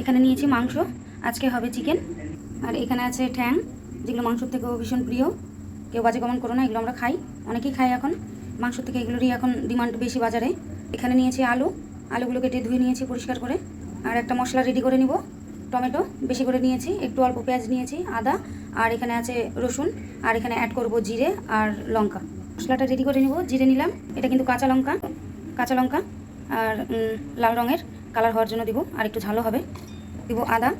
এখানে নিয়েছি মাংস, আজকে হবে চিকেন আর এখানে আছে ঠ্যাং, যেগুলো মাংসর থেকেও ভীষণ প্রিয়। কেউ বাজে কমন করো না, এগুলো আমরা খাই। অনেকেই খাই এখন। মাংস থেকে এগুলোরই এখন ডিমান্ড বেশি বাজারে। এখানে নিয়েছি আলু। আলুগুলো কেটে ধুয়ে নিয়েছি পরিষ্কার করে। আর একটা মশলা রেডি করে নিব। টমেটো, বেশি করে নিয়েছি। একটু অল্প পেঁয়াজ নিয়েছি, আদা। আর এখানে আছে রসুন। আর এখানে অ্যাড করব জিরে আর লঙ্কা। মশলাটা রেডি করে নিব। জিরে নিলাম। এটা কিন্তু কাঁচা লঙ্কা। কাঁচা লঙ্কা আর লাল রঙের। কালার হওয়ার জন্য দিব। আর একটু ঝালও হবে। দিব আদা,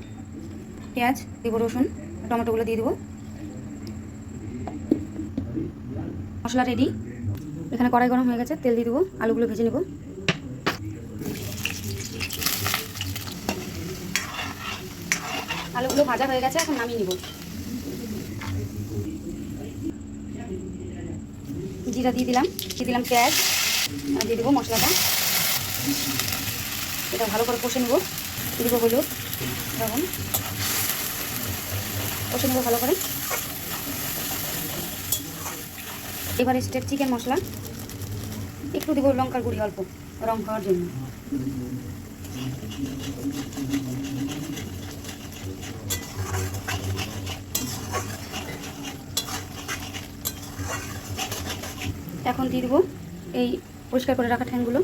পেঁয়াজ, দিব রসুন, টমেটোগুলো দিয়ে দিব। মশলা রেডি এখানে কড়াই গরম হয়ে গেছে, তেল দিয়ে দেবো, আলুগুলো ভেজে নেব। আলুগুলো ভাজা হয়ে গেছে, এখন নামিয়ে নিব। জিরা দিয়ে দিলাম দিয়ে দিলাম পেঁয়াজ দিয়ে দেবো মশলাটা। এটা ভালো করে কষে নেব। দেবো হলুদ, লবণ। কষে ভালো করে। এবার স্টেপ চিকেন মশলা। একটু দেবো লঙ্কার গুঁড়ি অল্প, রং খাওয়ার জন্য। এখন দিয়ে দেবো এই পরিষ্কার করে রাখা ঠ্যাংগুলো।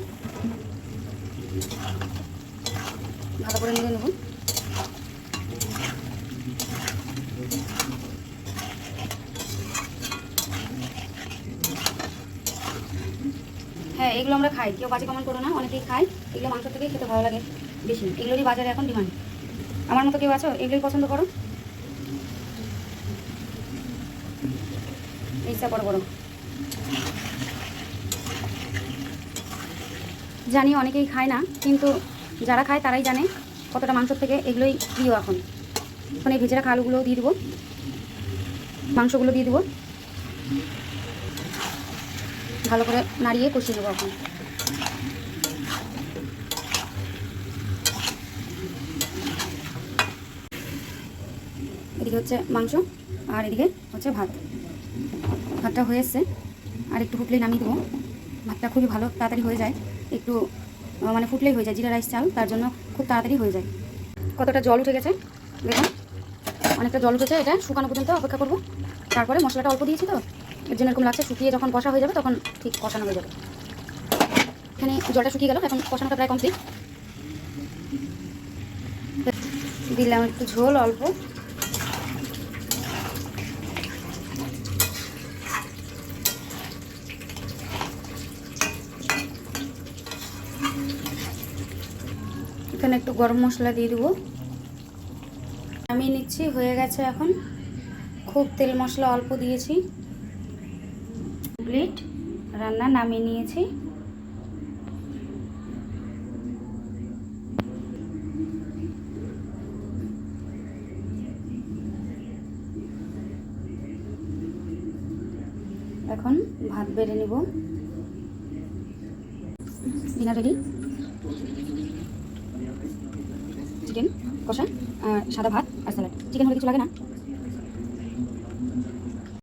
ভালো করে নিয়ে নেব। হ্যাঁ এগুলো আমরা খাই। কেউ বাজে কমেন্ট করো না, অনেকেই খাই এগুলো মাংস থেকেই খেতে ভালো লাগে বেশি। এগুলোরই বাজারে এখন ডিমান্ড আমার মতো কেউ আছো? এগুলোই পছন্দ করো? এইটা বড় বড়। জানি অনেকেই খায় না, কিন্তু যারা খায় তারাই জানে কতটা মাংসর থেকে এগুলোই প্রিয় এখন। এখন এই ভেজে রাখা দিয়ে দেবো। মাংসগুলো দিয়ে দেবো। ভালো করে নাড়িয়ে কষিয়ে দেবো এখন। এদিকে হচ্ছে মাংস আর এদিকে হচ্ছে ভাত। ভাতটা হয়ে এসছে। আর একটু ফুটলেই নামিয়ে দেবো। ভাতটা খুবই ভালো, তাড়াতাড়ি হয়ে যায়। একটু মানে ফুটলেই হয়ে যায়, জিরা রাইস চাল, তার জন্য খুব তাড়াতাড়ি হয়ে যায়। কতটা জল উঠে গেছে? দেখুন, অনেকটা জল উঠেছে, এটা শুকানো পর্যন্ত অপেক্ষা করব। তারপরে মশলাটা অল্প দিয়েছি তো, এর জন্য এরকম লাগছে, শুকিয়ে যখন কষা হয়ে যাবে, তখন ঠিক কষানো হয়ে যাবে। এখানে জলটা শুকিয়ে গেল, এখন কষানোটা প্রায় কমপ্লিট দিলাম একটু ঝোল অল্প। এখানে একটু গরম মশলা দিয়ে দেবো। আমি নিচ্ছি, হয়ে গেছে এখন। খুব তেল মশলা অল্প দিয়েছি। কমপ্লিট রান্না নামিয়ে নিয়েছি। এখন ভাত বেড়ে নেব। Dinner ready? চিকেন কষা সাদা ভাত আর স্যালাড। চিকেন হলে কিছু লাগে না?